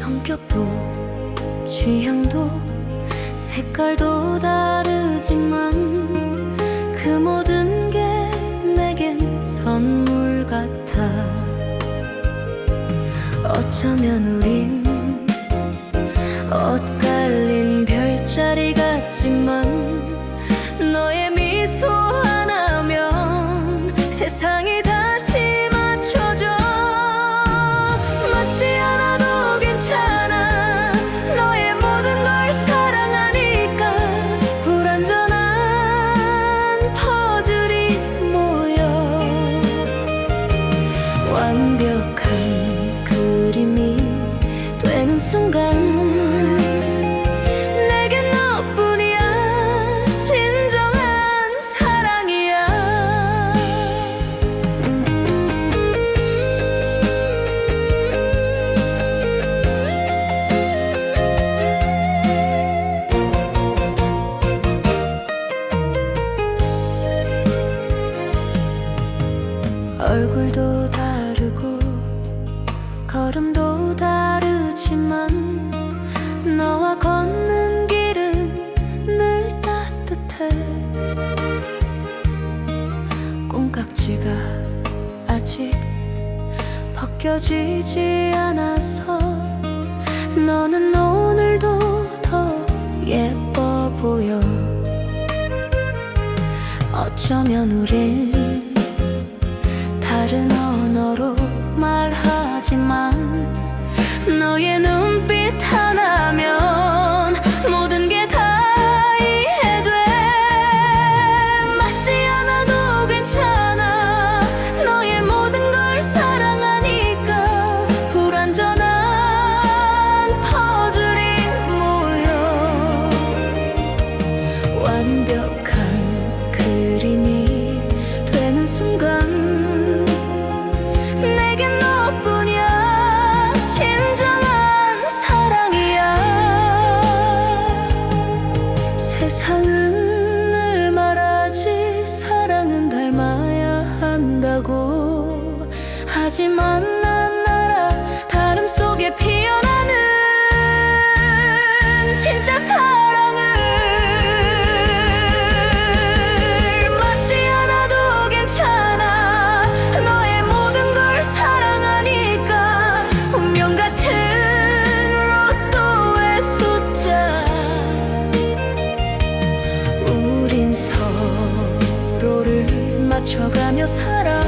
나이도 취향도 색깔도 다르지만 그 모든 게 내겐 선물 같아. 어쩌면 우린 엇갈린 별자리 같지만 너의 얼굴도 다르고 걸음도 다르지만 너와 걷는 길은 늘 따뜻해. 콩깍지가 아직 벗겨지지 않아서 너는 오늘도 더 예뻐 보여. 어쩌면 우린 다른 언어로 말하지만 너의 눈빛 하나면 한다고. 하지만 난 나라 다름 속에 피어나 맞춰가며 살아.